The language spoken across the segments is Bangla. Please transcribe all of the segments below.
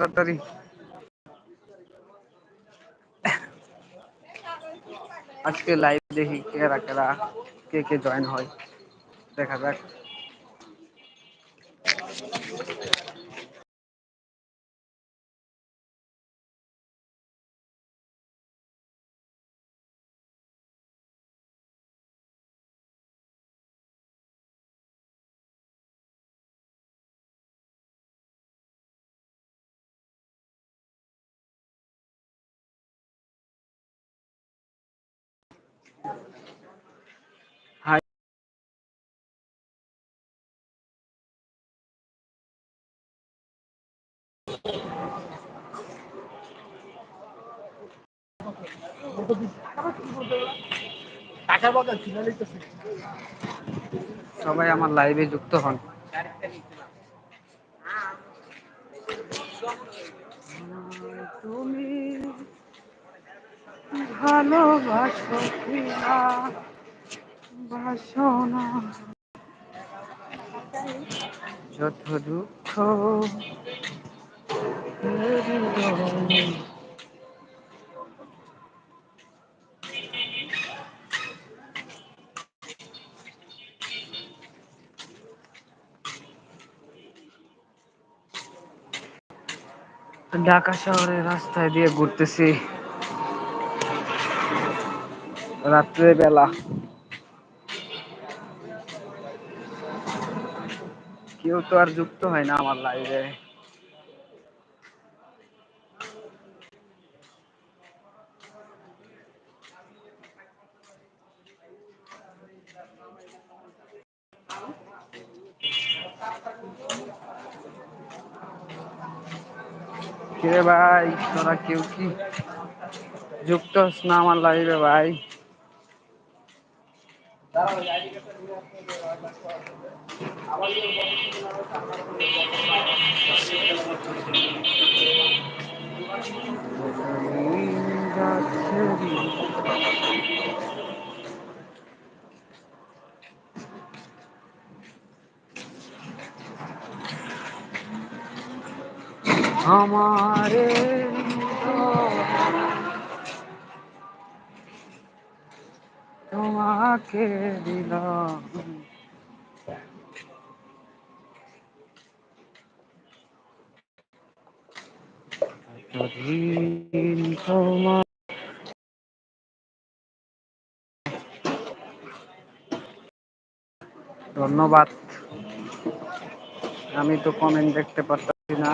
তাড়াতাড়ি আজকে লাইভ দেখি কেরা কেরা কে কে জয়েন হয় দেখা যাক সবাই আমার লাইভে যুক্ত হন। তুমি ভালোবাসো কিনা? বাসো না। যত দুঃখ ঢাকা শহরের রাস্তায় দিয়ে ঘুরতেছি। রাত্রে বেলা কেউ তো আর যুক্ত হয় না আমার লাইভে কিরে ভাই, তোরা কেউ কি? যুক্ত না আমার লাইভে ভাই। আমারে তোমাকে দিলাম। ধন্যবাদ। আমি তো কমেন্ট দেখতে পারতাছি না।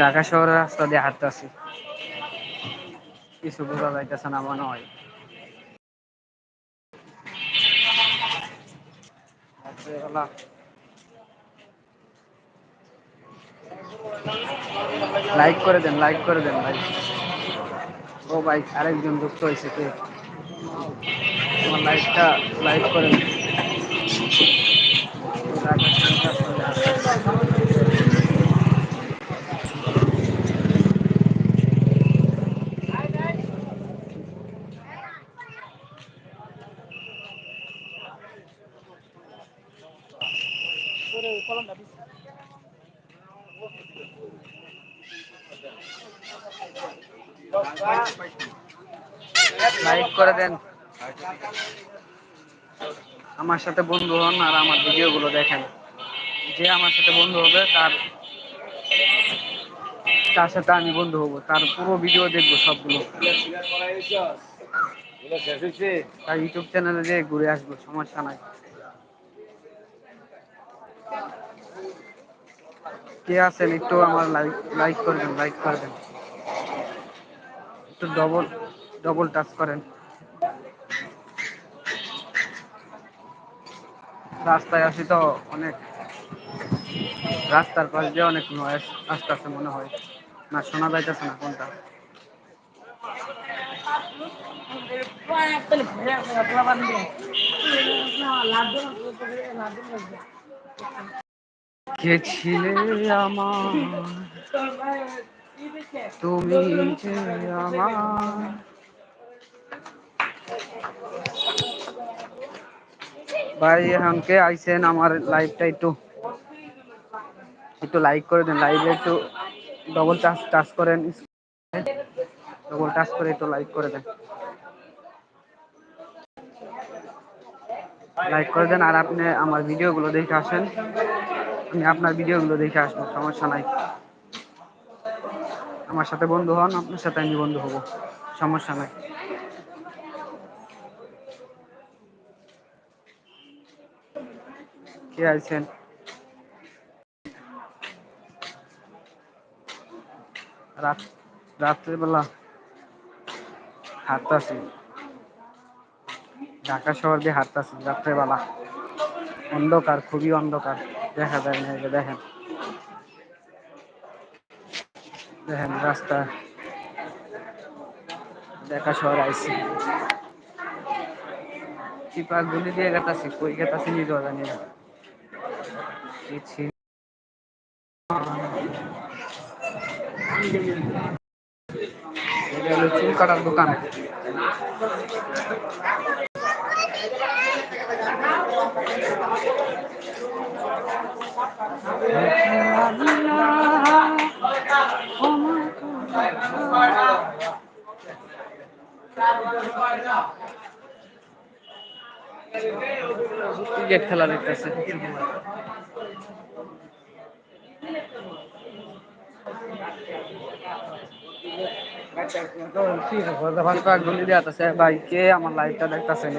ঢাকা শহরের রাস্তা দিয়ে হাঁটতেছি। কিছু বোঝা যাইতেছে না, মনে হয়। লাইক করে দেন লাইক করে দেন ভাই। ও ভাই, আরেকজন যুক্ত হয়েছে কে? আমার লাইকটা লাইক করে দেন। করে দেন। আমার সাথে বন্ধু হন আর আমার ভিডিওগুলো দেখেন। যে আমার সাথে বন্ধু হবে, তার তার সাথে আমি বন্ধু হব। তার পুরো ভিডিও দেখব সবগুলো। তার ইউটিউব চ্যানেলে যে ঘুরে আসব, সমস্যা নাই। কে আছেন একটু আমার লাইক লাইক করে দেন লাইক করে দেন একটু ডবল ডবল টাচ করেন। রাস্তায় আসি তো অনেক। রাস্তার পাশ দিয়ে অনেক নয়েস আসতেছে মনে হয়। না, শোনা যাইতেছে না কোনটা। কে ছিলে আমার? তুমি আমার ভাই এখন কে আইসেন আমার লাইভটা একটু একটু লাইক করে দেন লাইভে একটু ডবল টাচ টাচ করেন ডবল টাচ করে একটু লাইক করে দেন। লাইক করে দেন আর আপনি আমার ভিডিওগুলো দেখে আসেন। আমি আপনার ভিডিওগুলো দেখে আসব, সমস্যা নাই। আমার সাথে বন্ধু হন, আপনার সাথে আমি বন্ধু হব, সমস্যা নাই। কে আছেন রাত, রাত্রেবেলা হাঁটতাছি। ঢাকা শহর দিয়ে হাঁটতাছি রাত্রেবেলা। অন্ধকার, খুবই অন্ধকার। দেখা যায় না যে দেখেন। দেখেন রাস্তা। ঢাকা শহর আইসি চিপা গুলি দিয়ে গেতাছি, কই গেতাছি নিজেও জানি না। চুল কাটার দোকান। ক্রিকেট খেলা দেখতেছে।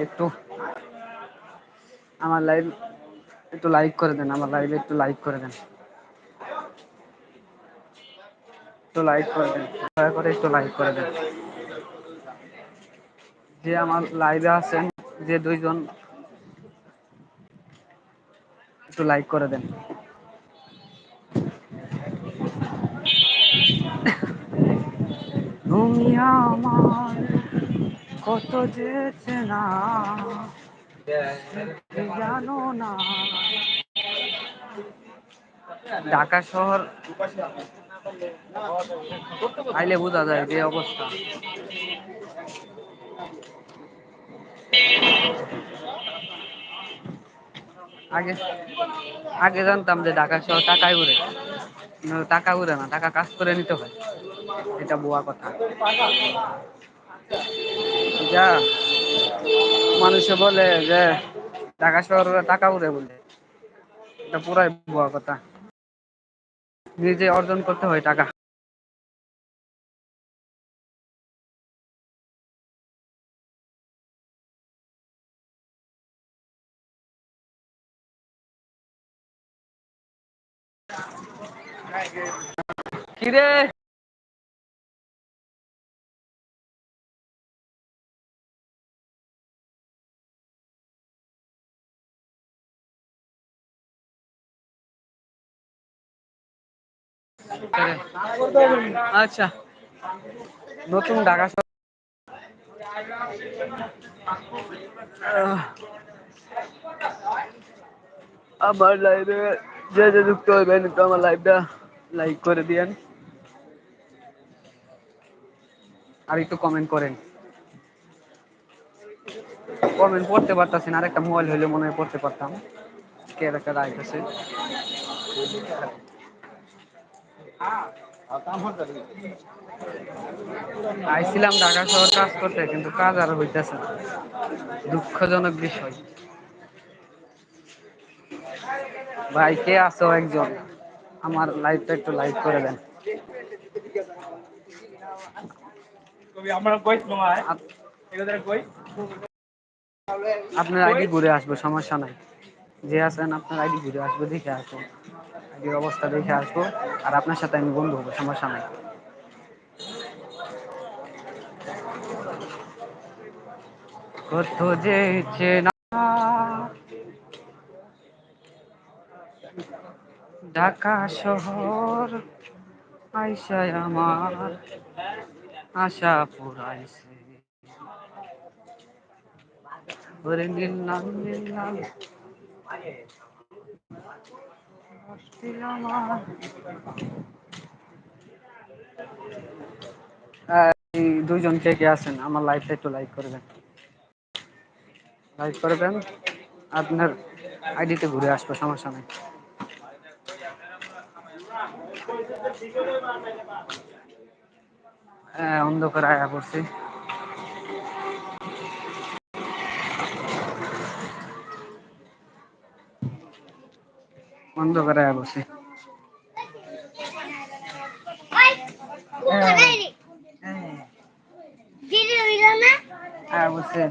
একটু? লাইক করে দেন, আমার একটু লাইক করে দেন। একটু লাইক করে দেন, দয়া করে একটু লাইক করে দেন। যে আমার লাইভে আছেন, যে দুইজন একটু লাইক করে দেন। তুমি আমার কত যে চেনা জানো না। ঢাকা শহর আইলে বোঝা যায় যে অবস্থা। আগে আগে জানতাম যে ঢাকা শহর টাকায় উড়ে টাকা উড়ে না, টাকা কাজ করে নিতে হয়। এটা বোয়া কথা। যা, মানুষে বলে যে ঢাকা শহর টাকা উড়ে বলে। এটা পুরাই বোয়া কথা। নিজে অর্জন করতে হয় টাকা। কিরে? আচ্ছা। নতুন ঢাকা আমার লাইভে যে যে যুক্ত হইবেন একটু আমার লাইভটা লাইক করে দিয়েন। আর একটু কমেন্ট করেন। কমেন্ট পড়তে পারতাছি না আরেকটা মোবাইল হইলে মনে হয় পড়তে পারতাম। কে একটা রাইতেছে আইছিলাম ঢাকা শহর, কাজ করতে, কিন্তু কাজ আর হইতেছে না। দুঃখজনক বিষয়। ভাই, কে আছো একজন? আমার লাইভটা একটু লাইক করে দেন। আপনার আইডি ঘুরে আসবে সমস্যা নাই। যে আছেন আপনার আইডি ঘুরে আসবে দেখে আসব। আইডির অবস্থা দেখে আসব আর আপনার সাথে আমি বন্ধু হব সমস্যা নাই। কত যে চেনা ঢাকা শহর আইসায় আমার আশা পুরাইছে। ওরে নিলাম নিলাম দুইজন কে কে আছেন? আমার লাইভটা একটু লাইক করবেন। লাইক করবেন। আপনার আইডিতে ঘুরে আসব, সমস্যা নেই। অন্ধকার আয়া পড়ছি। অন্ধকারে আয়া পড়ছি। আয়া পড়ছি।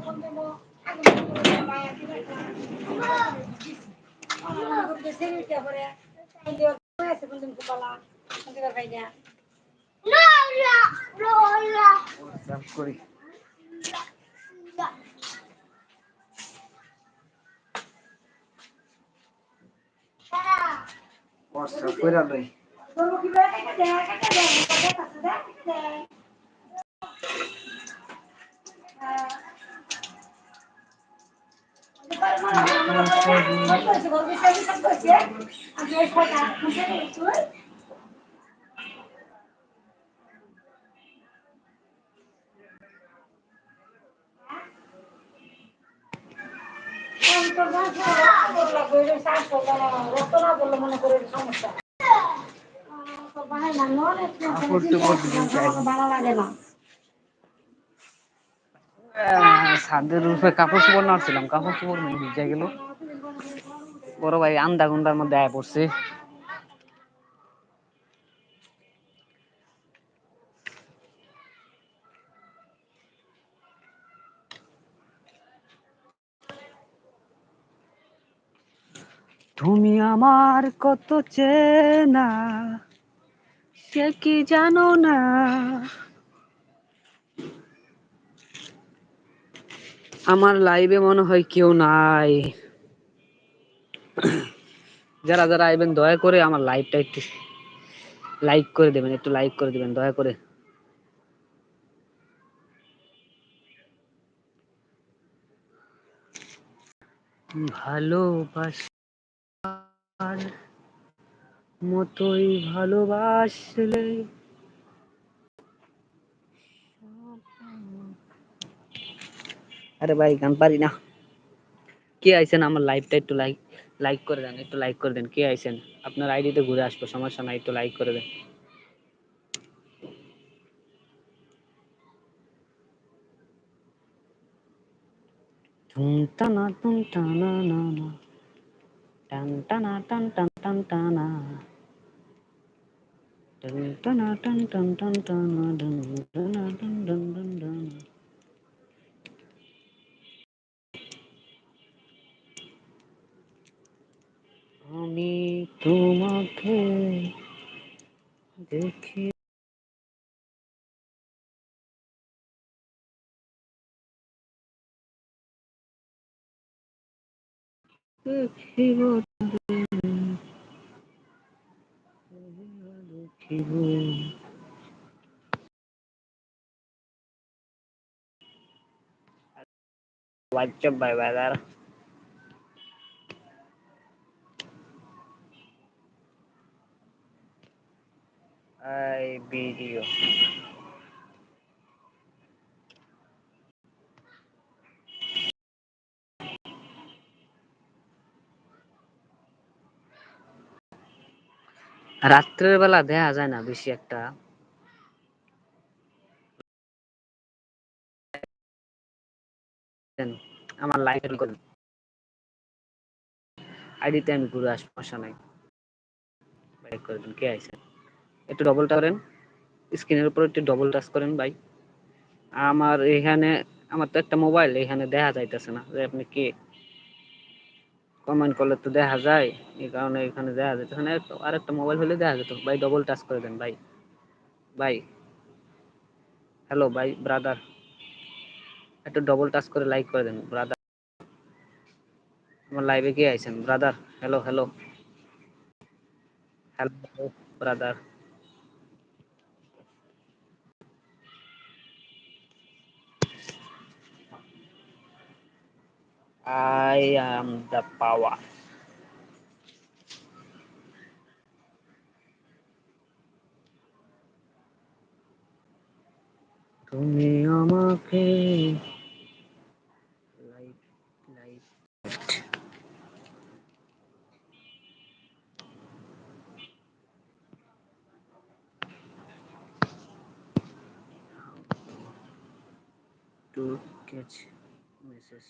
হোয়াটসঅ্যাপ করি হোয়াটসঅ্যাপ কইরা ছাদের উপরে কাপড় চোপড় নাড়ছিলাম, কাপড় চোপড় ভিজে গেল। বড় ভাই আন্দা গুন্ডার মধ্যে আয় পড়ছে তুমি আমার কত চেনা, সে কি জানো না? আমার লাইভে মনে হয় কেউ নাই। যারা যারা আইবেন, দয়া করে আমার লাইভটা একটু লাইক করে দেবেন, একটু লাইক করে দেবেন, দয়া করে। ভালোবাসার মতোই ভালোবাসলে আরে ভাই, গান পারি না। কে আইছেন আমার লাইভটা একটু লাইক লাইক করে দেন, একটু লাইক করে দেন। কে আইছেন? আপনার আইডিতে ঘুরে আসব, সমস্যা নাই, একটু লাইক করে দেন। টুন টানা টুন টানা না না। টান টানা টান টান টান টানা টান টানা টান টান টান টানা টান টানা টান টান টান টান আমি তোমাকে দেখি দেখিব দেখিব What's up, my brother? I video. রাত্রের বেলা দেখা যায় না বেশি একটা। আমার লাইফ আইডিতে আমি ঘুরে আসব, সমস্যা নাই। বাইক করে দিন, কে আইছেন একটু করেন। স্ক্রিনের উপর একটু ডবল টাচ করেন, ভাই। আমার এখানে, আমার তো একটা মোবাইল এখানে দেখা যাইতেছে না যে আপনি কে? কমেন্ট করলে তো দেখা যায়, এই কারণে এখানে দেখা যাইতেছে না আর মোবাইল হলে দেখা যেত। ভাই ডবল টাচ করে দেন, ভাই। ভাই হ্যালো ভাই ব্রাদার একটু ডবল টাচ করে লাইক করে দেন ব্রাদার আমার লাইভে কে আইছেন? Brother hello hello hello brother I am the power. তুমি আমাকে like like to catch message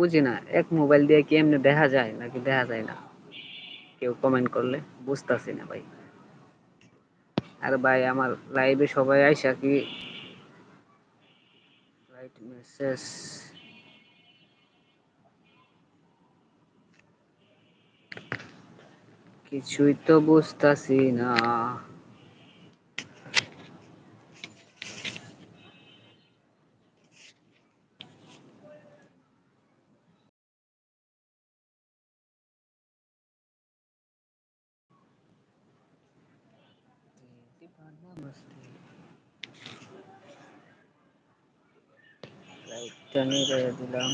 বুঝি না, এক মোবাইল দিয়ে কি এমনি দেখা যায় নাকি দেখা যায় না? কেউ কমেন্ট করলে বুঝতেছি না ভাই। আর ভাই, আমার লাইভে সবাই আইসা কি? রাইট মেসেজ কিছুই তো বুঝতাছি না। লাইটটা নিয়ে দিলাম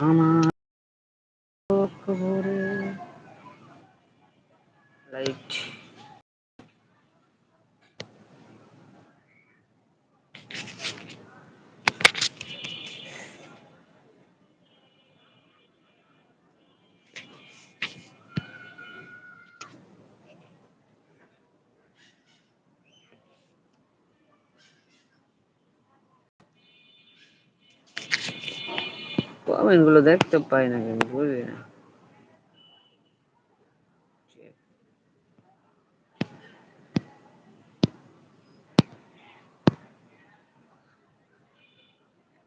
আমার কমেন্টগুলো দেখতে পাই না কেন বুঝলি? না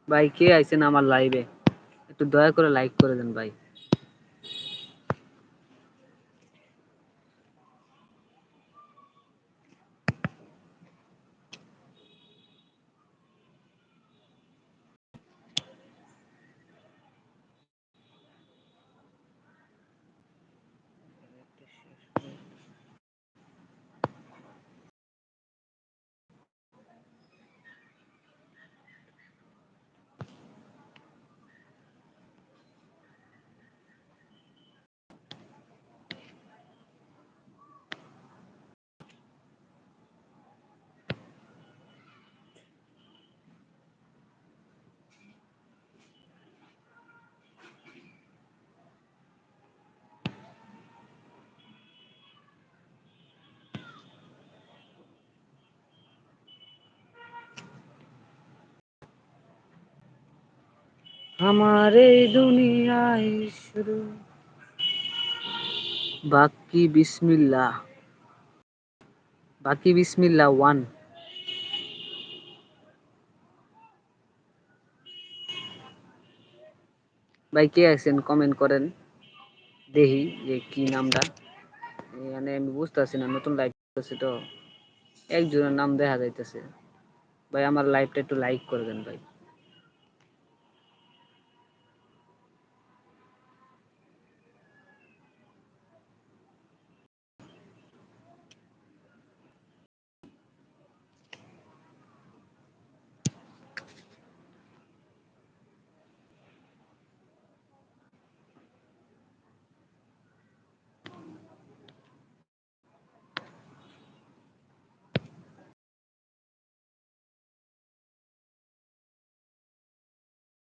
ভাই, কে আইছেন আমার লাইভে একটু দয়া করে লাইক করে দেন ভাই। আমার এই দুনিয়ায় শুরু। বাকি বিসমিল্লাহ। বাকি বিসমিল্লাহ ওয়ান ভাই, কে আছেন? কমেন্ট করেন। দেখি যে কি নামটা। মানে আমি বুঝতেছি না, নতুন লাইভ করছি তো। একজনের নাম দেখা যাইতেছে। ভাই, আমার লাইভটা একটু লাইক করে দেন ভাই।